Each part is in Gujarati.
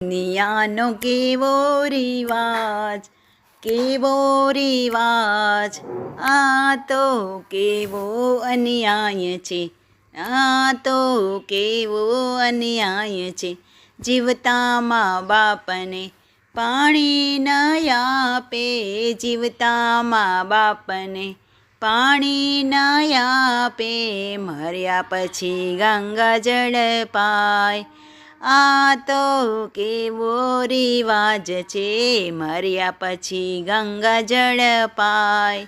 દુનિયાનો કેવો રિવાજ કેવો રિવાજ આ તો કેવો અન્યાય છે આ તો કેવો અન્યાય છે જીવતા મા બાપને પાણી ન આપે જીવતા મા બાપને પાણી ન આપે મર્યા પછી ગંગા જળ પાય આ તો કેવો રિવાજ છે? મર્યા પછી ગંગા જળ પાય.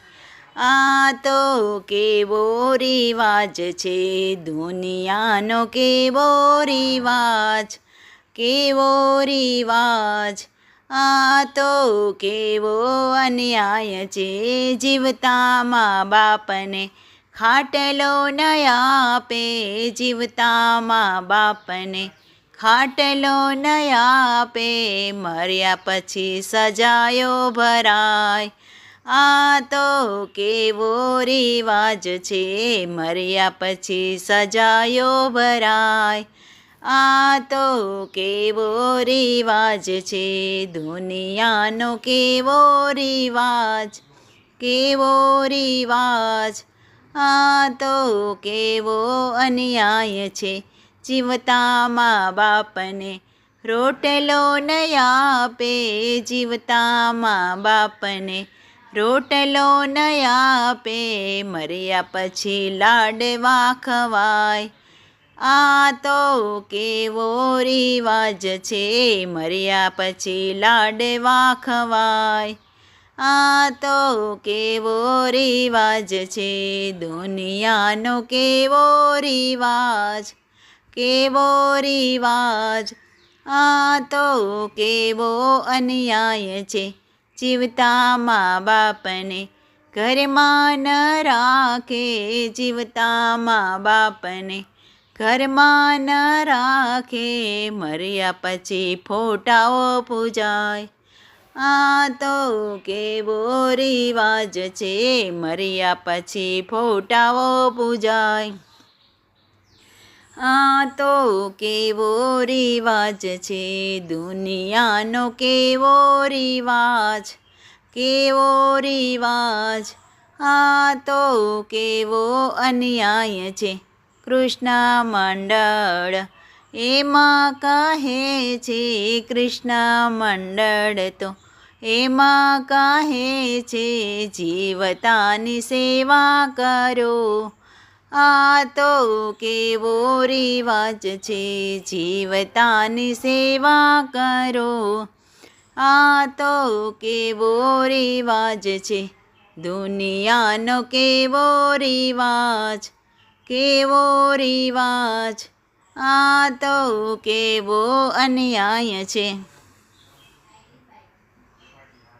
આ તો કેવો રિવાજ છે? દુનિયાનો કેવો રિવાજ? કેવો રિવાજ? આ તો કેવો અન્યાય છે? જીવતા મા બાપને ખાટલો ન આપે. જીવતા મા બાપને ખાટલો ન આપે મર્યા પછી સજાયો ભરાય. આ તો કેવો રિવાજ છે, મર્યા પછી સજાયો ભરાય. આ તો કેવો રિવાજ છે, દુનિયાનો કેવો રિવાજ કેવો રિવાજ. આ તો કેવો અન્યાય છે જીવતા મા બાપને રોટલો ન આપે. જીવતા મા બાપને રોટલો ન આપે. મર્યા પછી લાડવા ખવાય આ તો કેવો રિવાજ છે. મર્યા પછી લાડવા ખવાય આ તો કેવો રિવાજ છે. દુનિયાનો કેવો રિવાજ? કેવો રિવાજ? આ તો કેવો અન્યાય છે. જીવતા મા બાપને ઘરમાં ન રાખે. જીવતા મા બાપને ઘરમાં ન રાખે. મર્યા પછી ફોટાઓ પૂજાય. આ તો કેવો રિવાજ છે. મર્યા પછી ફોટાઓ પૂજાય. આ તો કેવો રિવાજ છે? દુનિયાનો કેવો રિવાજ? કેવો રિવાજ? આ તો કેવો અન્યાય છે? કૃષ્ણ મંડળ એમાં કહે છે, કૃષ્ણ મંડળ તો એમાં કહે છે, જીવતાની સેવા કરો. આ તો કેવો રિવાજ છે? જીવતાની સેવા કરો. આ તો કેવો રિવાજ છે? દુનિયાનો કેવો રિવાજ? કેવો રિવાજ? આ તો કેવો અન્યાય છે?